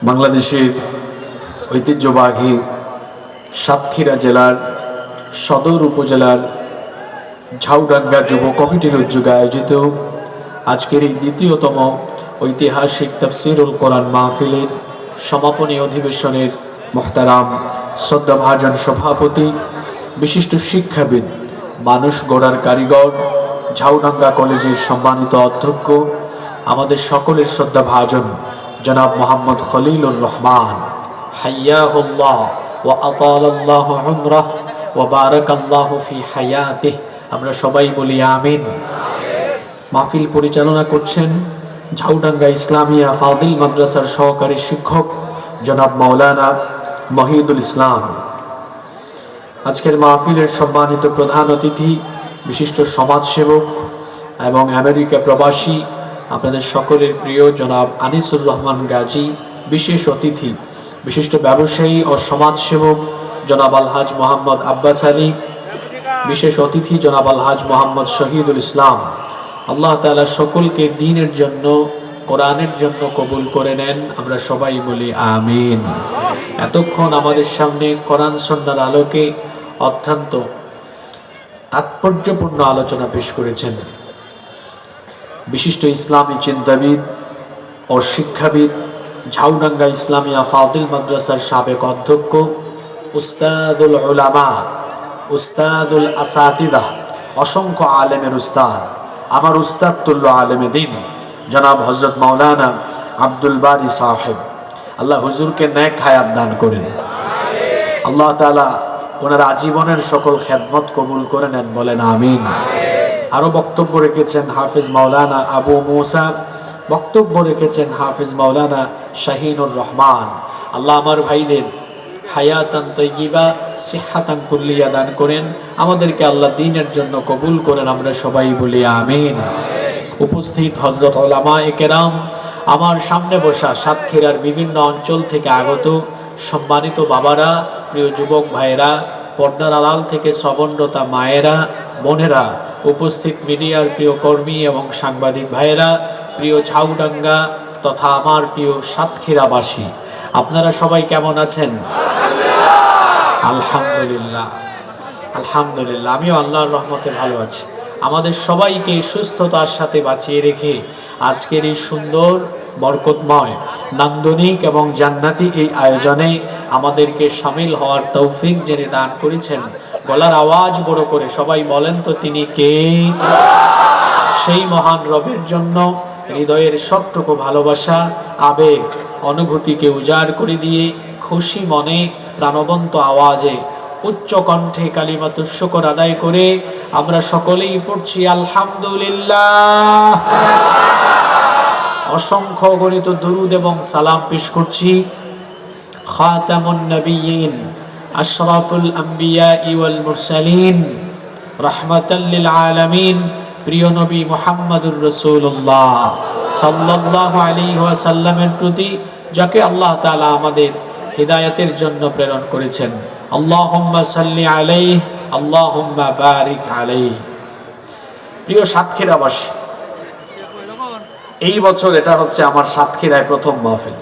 বাংলাদেশের ঐতিহ্যবাহী সাতক্ষীরা জেলার সদর উপজেলার ঝাউডাঙ্গা যুব কমিটির উদ্যোগে আয়োজিত আজকের এই দ্বিতীয়তম ঐতিহাসিক তফসিরুল কোরআন মাহফিলের সমাপনী অধিবেশনের মোহতারাম শ্রদ্ধাভাজন সভাপতি, বিশিষ্ট শিক্ষাবিদ, মানুষ গড়ার কারিগর, ঝাউডাঙ্গা কলেজের সম্মানিত অধ্যক্ষ, আমাদের সকলের শ্রদ্ধাভাজন জনাব মোহাম্মদ খলিলুর রহমান। হাইয়াহুল্লাহ ওয়া আতালাল্লাহ উমরাহ ওয়া বারাকাল্লাহু ফি হায়াতিহ। আমরা সবাই বলি আমিন। মাহফিল পরিচালনা করছেন ঝাউডাঙ্গা ইসলামিয়া ফাদিল মাদ্রাসার সহকারী শিক্ষক জনাব মাওলানা মহিদুল ইসলাম। আজকের মাহফিলের সম্মানিত প্রধান অতিথি, বিশিষ্ট সমাজসেবক এবং আমেরিকা প্রবাসী আপনাদের সকলের প্রিয় জনাব আনিসুর রহমান গাজী, বিশেষ অতিথি, বিশিষ্ট ব্যবসায়ী ও সমাজসেবক জনাব আলহাজ মোহাম্মদ আব্বাস আলী, বিশেষ অতিথি জনাব আলহাজ মোহাম্মদ শহীদুল ইসলাম। আল্লাহ তাআলা সকলকে দিনের জন্য, কোরআনের জন্য কবুল করে নেন। আমরা সবাই বলি আমিন। এতক্ষণ আমাদের সামনে কোরআন সন্ন্যার আলোকে অত্যন্ত তাৎপর্যপূর্ণ আলোচনা পেশ করেছেন। বিশিষ্ট ইসলামী চিন্তাবিদ ও শিক্ষাবিদ, ঝাউডাঙ্গা ইসলামিয়া ফাউদিল মাদ্রাসার সাবেক অধ্যক্ষ, উস্তাদুল উলামা, উস্তাদুল আসাদিদা অসংখ্য আলেমের উস্তাদ। আমার উস্তাদ তুল্য আলেমে দিন, জনাব হজরত মাওলানা আব্দুল বারি সাহেব। আল্লাহ হুজুরকে ন্যাক হায়াত দান করেন। আল্লাহ তাআলা ওনার আজীবনের সকল খেদমত কবুল করে নেন, বলেন আমিন। আরও বক্তব্য রেখেছেন হাফিজ মাওলানা আবু মুসা, বক্তব্য রেখেছেন হাফিজ মাওলানা শাহিনুর রহমান। আল্লাহ আমার ভাইদের হায়াতান তৈজিবা সিহাতান কুল্লিয়া দান করেন। আমাদেরকে আল্লাহ দিনের জন্য কবুল করেন, আমরা সবাই বলি আমিন। উপস্থিত হজরত ওলামা একেরাম আমার সামনে বসা সাতক্ষীরার বিভিন্ন অঞ্চল থেকে আগত সম্মানিত বাবারা, প্রিয় যুবক ভাইয়েরা, পর্দার আড়াল থেকে শ্রবণরতা মায়েরা, বোনেরা উপস্থিত মিডিয়ার প্রিয় কর্মী এবং সাংবাদিক ভাইয়েরা, প্রিয় ঝাউডাঙ্গা তথা আমার প্রিয় সাতক্ষীরাবাসী, আপনারা সবাই কেমন আছেন? আলহামদুলিল্লাহ আলহামদুলিল্লাহ, আমিও আল্লাহর রহমতে ভালো আছি। আমাদের সবাইকে সুস্থতার সাথে বাঁচিয়ে রেখে আজকের এই সুন্দর, বরকতময়, নান্দনিক এবং জান্নাতি এই আয়োজনে আমাদেরকে সামিল হওয়ার তৌফিক যিনি দান করেছেন গলার আওয়াজ বড় করে সবাই বলেন তো তিনি কে? সেই মহান রবের জন্য হৃদয়ের সবটুকু ভালোবাসা, আবেগ, অনুভূতিকে উজাড় করে দিয়ে খুশি মনে প্রাণবন্ত আওয়াজে উচ্চ কণ্ঠে কালিমাত শুকর আদায় করে আমরা সকলেই পড়ছি আলহামদুলিল্লাহ। অসংখ্য গণিত দরুদ এবং সালাম পেশ করছি। খাতামুন নবিয়িন আশরাফুল আম্বিয়া ওয়াল মুরসালিন, রাহমাতাল লিল আলামিন, প্রিয় নবী মুহাম্মদুর রাসূলুল্লাহ সাল্লাল্লাহু আলাইহি ওয়াসাল্লামের প্রতি, যাকে আল্লাহ তাআলা আমাদের হিদায়াতের জন্য প্রেরণ করেছেন। আল্লাহুম্মা সাল্লি আলাইহি, আল্লাহুম্মা বারিক আলাইহি। প্রিয় সাতক্ষীরাবাসী এই বছর এটা হচ্ছে আমার সাতক্ষীরায় প্রথম মাহফিল।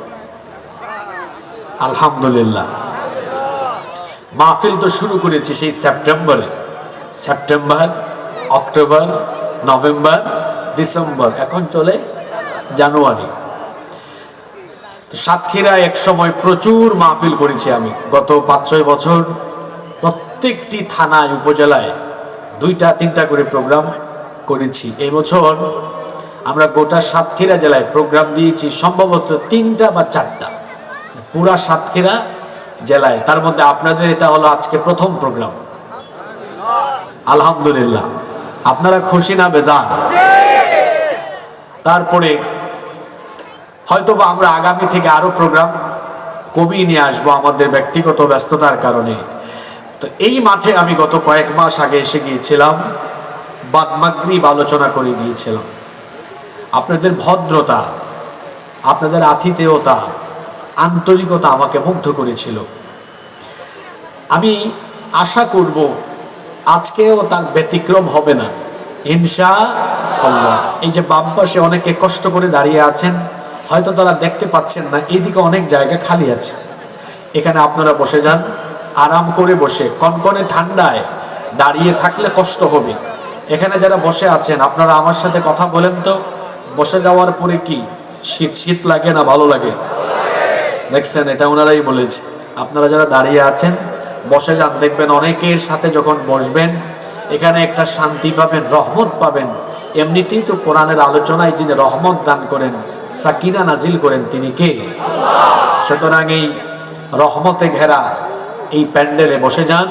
আলহামদুলিল্লাহ। মাহফিল তো শুরু করেছি সেই সেপ্টেম্বরে। সেপ্টেম্বর, অক্টোবর, নভেম্বর, ডিসেম্বর, এখন চলে জানুয়ারি। তো সাতক্ষীরায় এক সময় প্রচুর মাহফিল করেছি আমি। গত পাঁচ, ছয় বছর প্রত্যেকটি থানায়, উপজেলায় দুইটা, তিনটা করে প্রোগ্রাম করেছি। এই বছর আমরা গোটা সাতক্ষীরা জেলায় প্রোগ্রাম দিয়েছি, সম্ভবত তিনটা বা চারটা। পুরা সাতক্ষীরা জেলায়। তার মধ্যে আপনাদের এটা হলো আজকে প্রথম প্রোগ্রাম। আলহামদুলিল্লাহ। আপনারা খুশি না বেজান তারপরে হয়তোবা আমরা আগামী থেকে আরও প্রোগ্রাম কমিয়ে নিয়ে আসব আমাদের ব্যক্তিগত ব্যস্ততার কারণে। তো এই মাঠে আমি গত কয়েক মাস আগে এসে গিয়েছিলাম বাদমাগরিব আলোচনা করে গিয়েছিলাম। আপনাদের ভদ্রতা, আপনাদের আতিথেয়তা আন্তরিকতা আমাকে মুগ্ধ করেছিল। আমি আশা করব আজকেও তার ব্যতিক্রম হবে না। হিংসা এই যে বাম পাশে অনেকে কষ্ট করে দাঁড়িয়ে আছেন, হয়তো তারা দেখতে পাচ্ছেন না, এইদিকে অনেক জায়গা খালি আছে। এখানে আপনারা বসে যান, আরাম করে বসে, কনকনে ঠান্ডায় দাঁড়িয়ে থাকলে কষ্ট হবে। এখানে যারা বসে আছেন, আপনারা আমার সাথে কথা বলেন তো, বসে যাওয়ার পরে কি? শীত শীত লাগে না, ভালো লাগে? দেখছেন, এটা ওনারাই বলেছে। আপনারা যারা দাঁড়িয়ে আছেন, বসে যান, দেখবেন অনেকের সাথে যখন বসবেন, এখানে একটা শান্তি পাবেন, রহমত পাবেন। এমনিতেই তো কোরআনের আলোচনায় যিনি রহমত দান করেন, সাকিনা নাজিল করেন, তিনি কে? সুতরাং এই রহমতে ঘেরা এই প্যান্ডেলে বসে যান।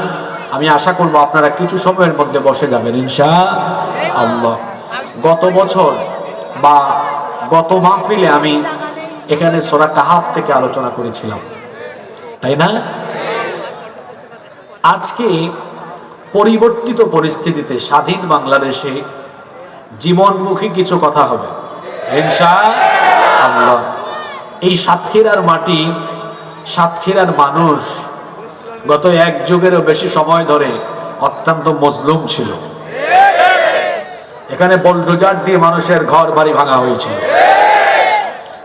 আমি আশা করব আপনারা কিছু সময়ের মধ্যে বসে যাবেন, ইনশা আল্লাহ। গত বছর বা গত মাহফিলে আমি এখানে সোরা কাহাফ থেকে আলোচনা করেছিলাম। তাই না? আজকে পরিবর্তিত পরিস্থিতিতে স্বাধীন বাংলাদেশে জীবনমুখী কিছু কথা হবে। এই সাতক্ষীরার মাটি, সাতক্ষীরার মানুষ গত এক যুগেরও বেশি সময় ধরে অত্যন্ত মজলুম ছিল। এখানে বলডোজার দিয়ে মানুষের ঘর বাড়ি ভাঙা হয়েছিল।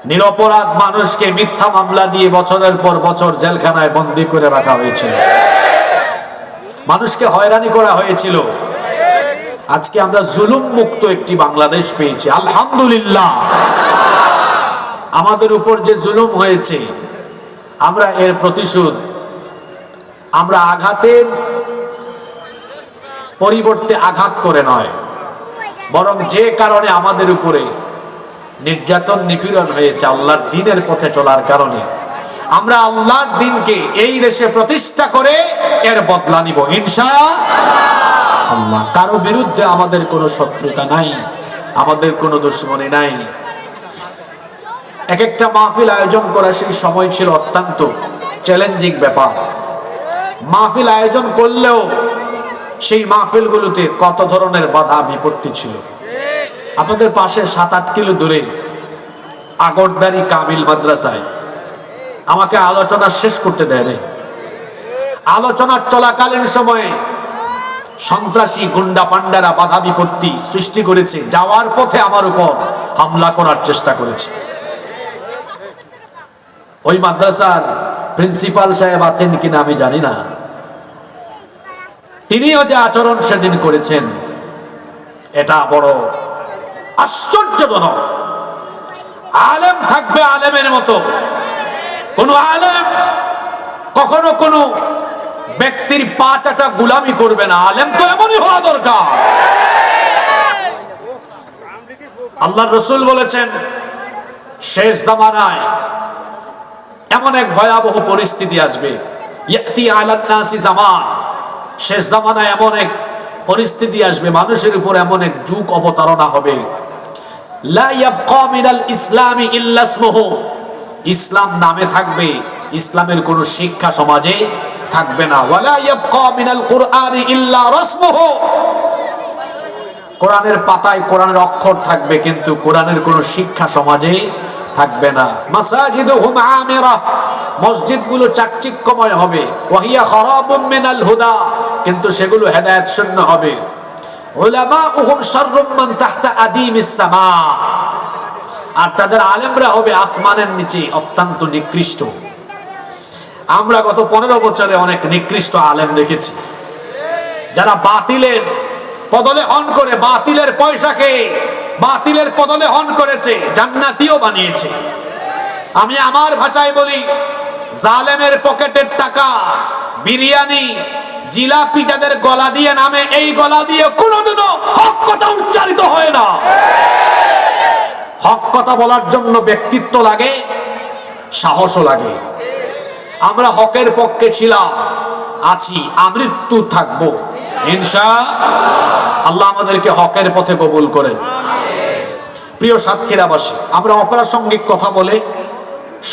নিরপরাধ মানুষকে মিথ্যা মামলা দিয়ে বছরের পর বছর জেলখানায় বন্দি করে রাখা হয়েছিল। মানুষকে হয়রানি করা হয়েছিল। আজকে আমরা জুলুম মুক্ত একটি বাংলাদেশ পেয়েছি। আলহামদুলিল্লাহ। আমাদের উপর যে জুলুম হয়েছে, আমরা এর প্রতিশোধ, আমরা আঘাতের পরিবর্তে আঘাত করে নয়, বরং যে কারণে আমাদের উপরে নির্যাতন নিপীড়ন হয়েছে আল্লাহর দিনের পথে চলার কারণে। আমরা আল্লাহর দিনকে এই দেশে প্রতিষ্ঠা করে এর বদলা নিব হিংসা আল্লাহ, কারও বিরুদ্ধে আমাদের কোনো শত্রুতা নাই, আমাদের কোনো দুশ্মনী নাই। এক একটা মাহফিল আয়োজন করা সেই সময় ছিল অত্যন্ত চ্যালেঞ্জিং ব্যাপার। মাহফিল আয়োজন করলেও সেই মাহফিলগুলোতে কত ধরনের বাধা বিপত্তি ছিল? আমাদের পাশে সাত আট কিলো দূরে আগরদারি কামিল মাদ্রাসায় আমাকে আলোচনা শেষ করতে দেয় নাই। আলোচনা চলাকালীন সময়ে সন্ত্রাসী গুন্ডা পান্ডারা বাধা বিপত্তি সৃষ্টি করেছে, যাওয়ার পথে আমার উপর হামলা করার চেষ্টা করেছে। ওই মাদ্রাসার প্রিন্সিপাল সাহেব আছেন কিনা আমি জানি না। তিনিও যে আচরণ সেদিন করেছেন, এটা বড় আশ্চর্যজনক। আলেম থাকবে আলেমের মতো। কোন আলেম কখনো কোনো ব্যক্তির পা চাটা গুলামি করবে না। আলেম তো এমনই হওয়া দরকার। আল্লাহ রসুল বলেছেন, শেষ জামানায় এমন এক ভয়াবহ পরিস্থিতি আসবে। আলান্নাসি জামান। শেষ জামানায় এমন এক পরিস্থিতি আসবে। মানুষের উপর এমন এক যুগ অবতারণা হবে। ইসলামি ইল্লা ইসমুহু। ইসলাম নামে থাকবে, ইসলামের কোন শিক্ষা সমাজে থাকবে না। কোরআনের পাতায় কোরআনের অক্ষর থাকবে, কিন্তু কোরআনের কোন শিক্ষা সমাজে থাকবে না। আমিরা। মসজিদগুলো চাকচিক্যময় হবে। ওয়াহিয়া খারাবুম মিনাল হুদা। কিন্তু সেগুলো হেদায়েত শূন্য হবে। আর তাদের আলেমরা হবে আসমানের নিচে, অত্যন্ত নিকৃষ্ট। আমরা গত পনেরো বছরে অনেক নিকৃষ্ট আলেম দেখেছি। যারা বাতিলের পদলে হন করে, বাতিলের পয়সাকে বাতিলের পদলে হন করেছে, জান্নাতিও বানিয়েছে। আমি আমার ভাষায় বলি, জালেমের পকেটের টাকা, বিরিয়ানি জিলাপি যাদের গলা দিয়ে নামে, এই গলা দিয়ে কোনোদিনও হক কথা উচ্চারিত হয় না। হক কথা বলার জন্য ব্যক্তিত্ব লাগে, সাহসও লাগে। আমরা হকের পক্ষে ছিলাম, আছি, আমৃত্যু থাকব। হিংসা আল্লাহ আমাদেরকে হকের পথে কবুল করেন। প্রিয় সাতক্ষীরাবাসী আমরা অপ্রাসঙ্গিক কথা বলে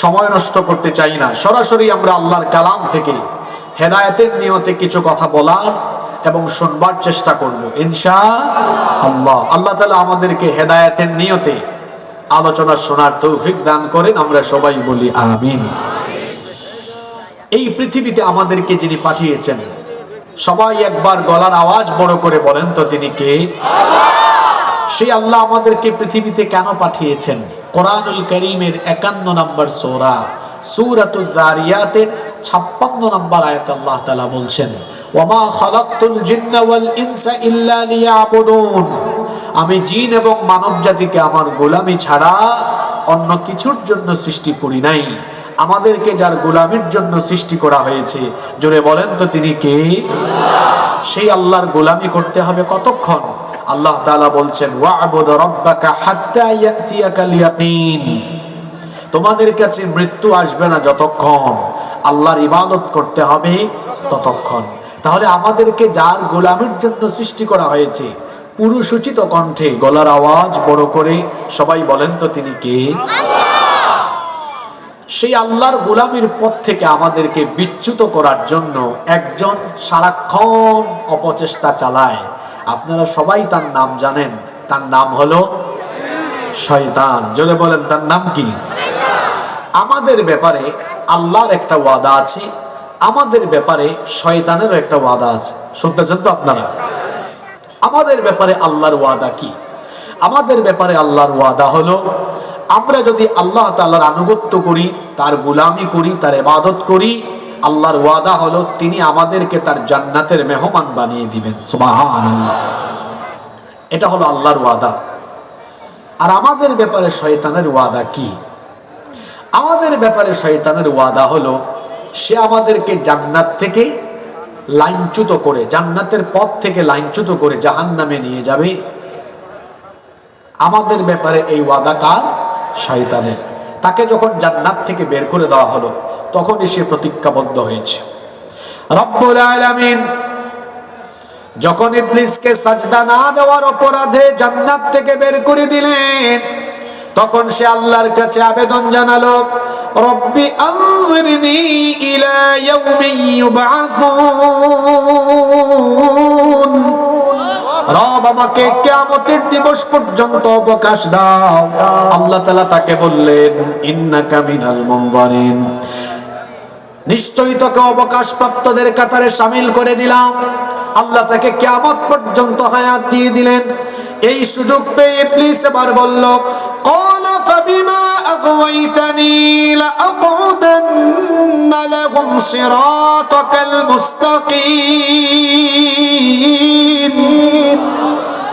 সময় নষ্ট করতে চাই না। সরাসরি আমরা আল্লাহর কালাম থেকে হেদায়েতের নিয়তে কিছু কথা বলার এবং শুনবার চেষ্টা করব, ইনশা আল্লাহ। আল্লাহ তালা আমাদেরকে হেদায়েতের নিয়তে আলোচনা শোনার তৌফিক দান করেন, আমরা সবাই বলি আমিন। এই পৃথিবীতে আমাদেরকে যিনি পাঠিয়েছেন, সবাই একবার গলার আওয়াজ বড় করে বলেন তো তিনি কে? সেই আল্লাহ আমাদেরকে পৃথিবীতে কেন পাঠিয়েছেন? কোরআনুল করিমের একান্ন নম্বর সোরা জারিয়াতের ছাপ্পান্ন নম্বর আয়াত আল্লাহ তাআলা বলছেন ওমা খালাকতুল জিন্না ওয়াল ইনসা ইল্লা লিয়াবুদুন। আমি জিন এবং মানব জাতিকে আমার গোলামি ছাড়া অন্য কিছুর জন্য সৃষ্টি করি নাই। আমাদেরকে যার গোলামির জন্য সৃষ্টি করা হয়েছে, জোরে বলেন তো তিনি কে? সেই আল্লাহর গোলামি করতে হবে কতক্ষণ? আল্লাহ তাআলা বলছেন, ওয়া'বুদ রাব্বাকা হাত্তা ইয়াতিয়াকাল ইয়াকিন। তোমাদের কাছে মৃত্যু আসবে না যতক্ষণ। আল্লাহর ইবাদত করতে হবে ততক্ষণ। তাহলে আমাদেরকে যার গোলামের জন্য সৃষ্টি করা হয়েছে পুরুষোচিত কণ্ঠে গলার আওয়াজ বড় করে সবাই বলেন তো তিনি কে? সেই আল্লাহর গোলামির পথ থেকে আমাদেরকে বিচ্যুত করার জন্য একজন সারাক্ষণ অপচেষ্টা চালায়। আপনারা সবাই তার নাম জানেন। তার নাম হলো শয়তান। জোরে বলেন তার নাম কি? আমাদের ব্যাপারে আল্লাহর একটা ওয়াদা আছে, আমাদের ব্যাপারে শয়তানেরও একটা ওয়াদা আছে। শুনতেছেন তো আপনারা? আমাদের ব্যাপারে আল্লাহর ওয়াদা কি? আমাদের ব্যাপারে আল্লাহর ওয়াদা হলো, আমরা যদি আল্লাহ তাআলার আনুগত্য করি, তার গুলামি করি, তার ইবাদত করি, আল্লাহর ওয়াদা হলো তিনি আমাদেরকে তার জান্নাতের মেহমান বানিয়ে দিবেন। এটা হলো আল্লাহর ওয়াদা। আর আমাদের ব্যাপারে শয়তানের ওয়াদা কি? আমাদের ব্যাপারে শয়তানের ওয়াদা হলো, সে আমাদেরকে জান্নাত থেকে লাইনচ্যুত করে, জান্নাতের পথ থেকে লাইনচ্যুত করে জাহান নামে নিয়ে যাবে। আমাদের ব্যাপারে এই ওয়াদা কার? শয়তানের। তাকে যখন জান্নাত থেকে বের করে দেওয়া হলো, তখনই সে প্রতিজ্ঞাবদ্ধ হয়েছে। রব্বুল আলামিন যখন ইবলিসকে সাজদা না দেওয়ার অপরাধে জান্নাত থেকে বের করে দিলেন তখন সে আল্লাহর কাছে আবেদন জানালো, রব্বি আনজিরনি ইলা ইয়াউমি রব আমাকে কিয়ামতের দিবস পর্যন্ত অবকাশ দাও। আল্লাহ তাআলা তাকে বললেন, ইন্নাকা মিনাল মুনজারিন। নিশ্চয়ই তোকে অবকাশ প্রাপ্তদের কাতারে সামিল করে দিলাম। আল্লাহ তাকে কিয়ামত পর্যন্ত হায়াত দিয়ে দিলেন। এই সুযোগ পেয়ে ইবলিস এবার বলল قال فبما أغويتني لأقعدن لهم صراطك المستقيم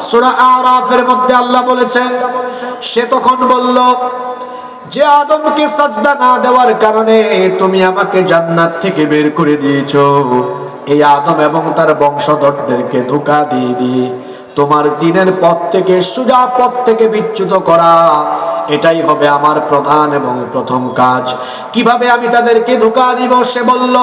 সূরা আরাফের মধ্যে আল্লাহ বলেছেন সে তখন বলল যে আদমকে সাজদা না দেওয়ার কারণে তুমি আমাকে জান্নাত থেকে বের করে দিয়েছো এই আদম এবং তার বংশধরদেরকে ধোকা দিয়ে দিয়ে তোমার দিনের পথ থেকে সুজা পথ থেকে বিচ্যুত করা এটাই হবে আমার প্রধান এবং প্রথম কাজ কিভাবে আমি তাদেরকে ধোকা দিব সে বলল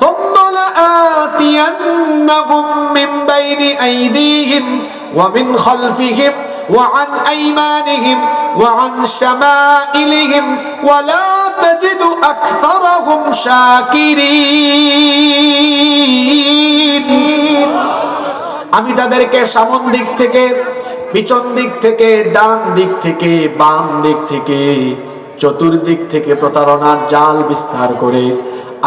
ثم لآتينهم من بين أيديهم ومن خلفهم وعن أيمانهم وعن شمائلهم ولا تجد أكثرهم شاكرين আমি তাদেরকে সামন দিক থেকে, পিছন দিক থেকে, ডান দিক থেকে, বাম দিক থেকে, চতুর্দিক থেকে প্রতারণার জাল বিস্তার করে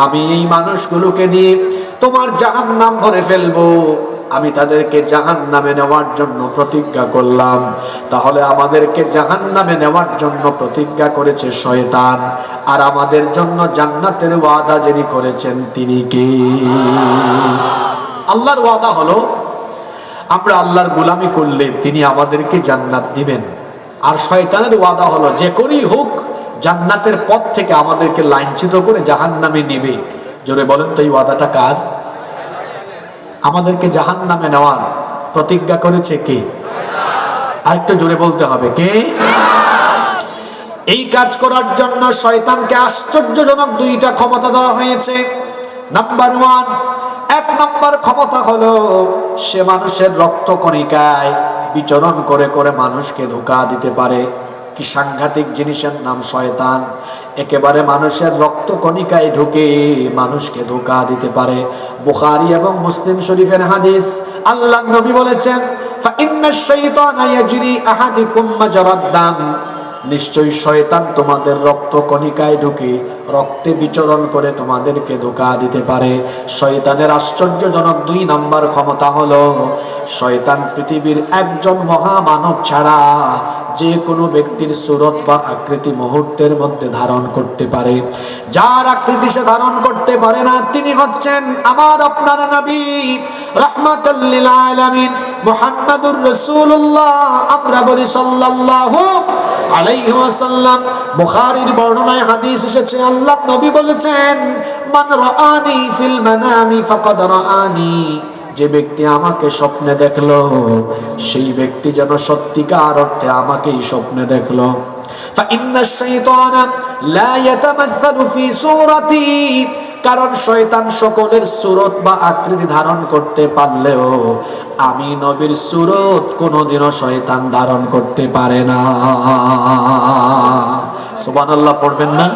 আমি এই মানুষগুলোকে দিয়ে তোমার জাহান নাম ভরে ফেলব। আমি তাদেরকে জাহান নামে নেওয়ার জন্য প্রতিজ্ঞা করলাম। তাহলে আমাদেরকে জাহান নামে নেওয়ার জন্য প্রতিজ্ঞা করেছে শয়তান, আর আমাদের জন্য জান্নাতের ওয়াদা যিনি করেছেন তিনি কে? আল্লাহর ওয়াদা হলো আমরা আল্লাহর গোলামি করলে তিনি আমাদেরকে জান্নাত দিবেন। আর শয়তানের ওয়াদা হলো, যে করেই হোক, জান্নাতের পথ থেকে আমাদেরকে লাইনচ্যুত করে জাহান নামে নিবে। জোরে বলেন তো, এই ওয়াদাটা কার? আমাদেরকে জাহান নামে নেওয়ার প্রতিজ্ঞা করেছে কে? আরেকটু জোরে বলতে হবে, কে? এই কাজ করার জন্য শয়তানকে আশ্চর্যজনক দুইটা ক্ষমতা দেওয়া হয়েছে। নাম্বার ওয়ান এক নম্বর ক্ষমতা হলো সে মানুষের রক্ত কণিকায় বিচরণ করে করে মানুষকে ধোকা দিতে পারে কি সাংঘাতিক জিনিসের নাম শয়তান একেবারে মানুষের রক্ত কণিকায় ঢুকে মানুষকে ধোকা দিতে পারে বুখারী এবং মুসলিম শরীফের হাদিস আল্লাহ নবী বলেছেন فإن الشيطان يجري أحدكم مجرى الدم নিশ্চয়ই শয়তান তোমাদের রক্ত কণিকায় ঢুকে রক্তে বিচরণ করে তোমাদেরকে ধোকা দিতে পারে। শয়তানের আশ্চর্যজনক দুই নাম্বার ক্ষমতা হলো, শয়তান পৃথিবীর একজন মহামানব ছাড়া যে কোনো ব্যক্তির সুরত বা আকৃতি মুহূর্তের মধ্যে ধারণ করতে পারে। যার আকৃতি সে ধারণ করতে পারে না, তিনি হচ্ছেন আমার আপনার নবী। রহমাতুল্লিল আলামিন মুহাম্মাদুর রাসূলুল্লাহ আমরা বলি সাল্লাল্লাহু আলাইহি ওয়াসাল্লাম বুখারীর বর্ণনায় হাদিস এসেছে আল্লাহ নবী বলেছেন মান রাআনি ফিল মানামি ফাকাদ রাআনি যে ব্যক্তি আমাকে স্বপ্নে দেখলো সেই ব্যক্তি যেন সত্যিকার অর্থে আমাকেই স্বপ্নে দেখলো فإن الشيطان لا يتمثل في صورتي কারণ শয়তান সকলের সুরত বা আকৃতি ধারণ করতে পারলেও আমি নবীর সুরত কোনোদিনও শয়তান ধারণ করতে পারে না। সুবহানাল্লাহ, পড়বেন না?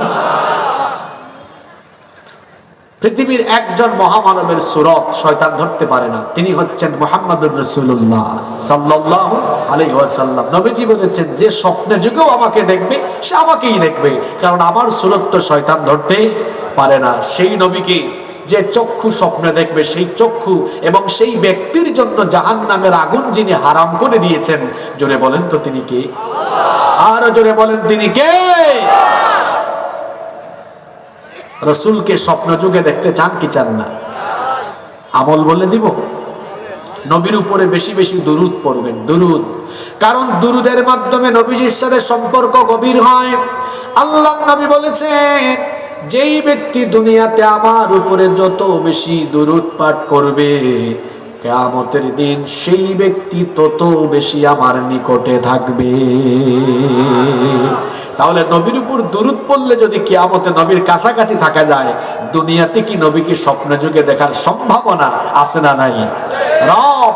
পৃথিবীর একজন মহামানবের সুরত শয়তান ধরতে পারে না। তিনি হচ্ছেন মোহাম্মদুর রসুল্লাহ সাল্লাহ আলাই ওয়াসাল্লাম। নবীজি বলেছেন, যে স্বপ্নে যুগেও আমাকে দেখবে, সে আমাকেই দেখবে। কারণ আমার সুরত তো শয়তান ধরতে পারে না। সেই নবীকে যে চক্ষু স্বপ্নে দেখবে, সেই চক্ষু এবং সেই ব্যক্তির জন্য জাহান নামের আগুন যিনি হারাম করে দিয়েছেন, জোরে বলেন তো তিনি কে? আরও জোরে বলেন তিনি কে? রসুলকে স্বপ্ন যুগে দেখতে চান কি চান না? আমল বলে দিব? নবীর উপরে বেশি বেশি দুরুদ পড়বেন, দুরুদ। কারণ দুরুদের মাধ্যমে নবীজির সাথে সম্পর্ক গভীর হয়। আল্লাহ নবী বলেছেন যেই ব্যক্তি দুনিয়াতে আমার উপরে যত বেশি দুরুদ পাঠ করবে, কেয়ামতের দিন সেই ব্যক্তি তত বেশি আমার নিকটে থাকবে। তাহলে নবীর উপর দুরুদ পড়লে যদি কিয়ামতে নবীর কাছাকাছি থাকা যায়, দুনিয়াতে কি নবীকে স্বপ্ন যুগে দেখার সম্ভাবনা আছে না নাই? রব,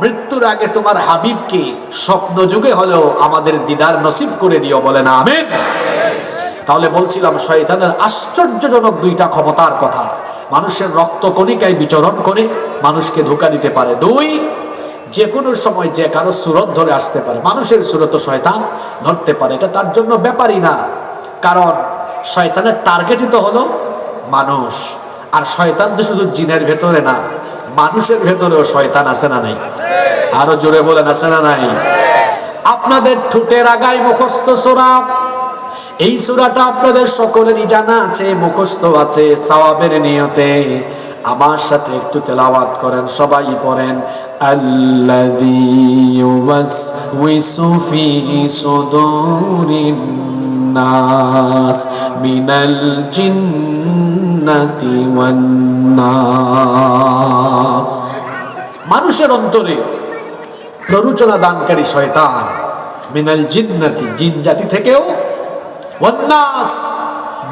মৃত্যুর আগে তোমার হাবিবকে স্বপ্ন যুগে হলেও আমাদের দিদার নসিব করে দিও বলে না আমেন। তাহলে বলছিলাম, শয়তানের আশ্চর্যজনক দুইটা ক্ষমতার কথা। মানুষের রক্ত কণিকায় বিচরণ করে মানুষকে ধোকা দিতে পারে। দুই যে কোনো সময় যে কারও সুরত ধরে আসতে পারে। মানুষের সুরত শয়তান ধরতে পারে, এটা তার জন্য ব্যাপারই না। কারণ শয়তানের টার্গেটই তো হলো মানুষ। আর শয়তান তো শুধু জিনের ভেতরে না, মানুষের ভেতরেও শয়তান আছে না নাই? আরও জোরে বলেন, আছে না নাই? আপনাদের ঠোঁটের আগায় মুখস্থ সোরা এই সুরাটা আপনাদের সকলেরই জানা আছে, মুখস্থ আছে সওয়াবের নিয়তে। আমার সাথে একটু তেলাওয়াত করেন, সবাই পড়েন নাস মিনাল জিন্নাতি মানুষের অন্তরে প্ররোচনা দানকারী শয়তান, মিনাল জিন্নাতি, জিন জাতি থেকেও ওয়ান্নাস,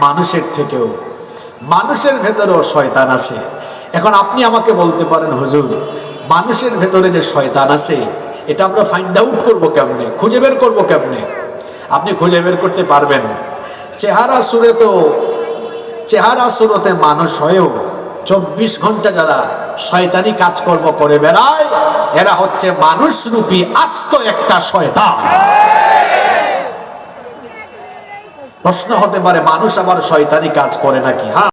মানুষের থেকেও। মানুষের ভেতরেও শয়তান আছে। এখন আপনি আমাকে বলতে পারেন, হুজুর, মানুষের ভেতরে যে শয়তান আছে, এটা আমরা ফাইন্ড আউট করব কেমনে? খুঁজে বের করব কেমনে? আপনি খুঁজে বের করতে পারবেন। চেহারা সুরে তো চেহারা সুরতে মানুষ হয়েও চব্বিশ ঘণ্টা যারা শয়তানি কাজকর্ম করে বেড়ায়, এরা হচ্ছে মানুষ রূপী আস্ত একটা শয়তান। প্রশ্ন হতে পারে মানুষ আবার শয়তানি কাজ করে নাকি? হ্যাঁ।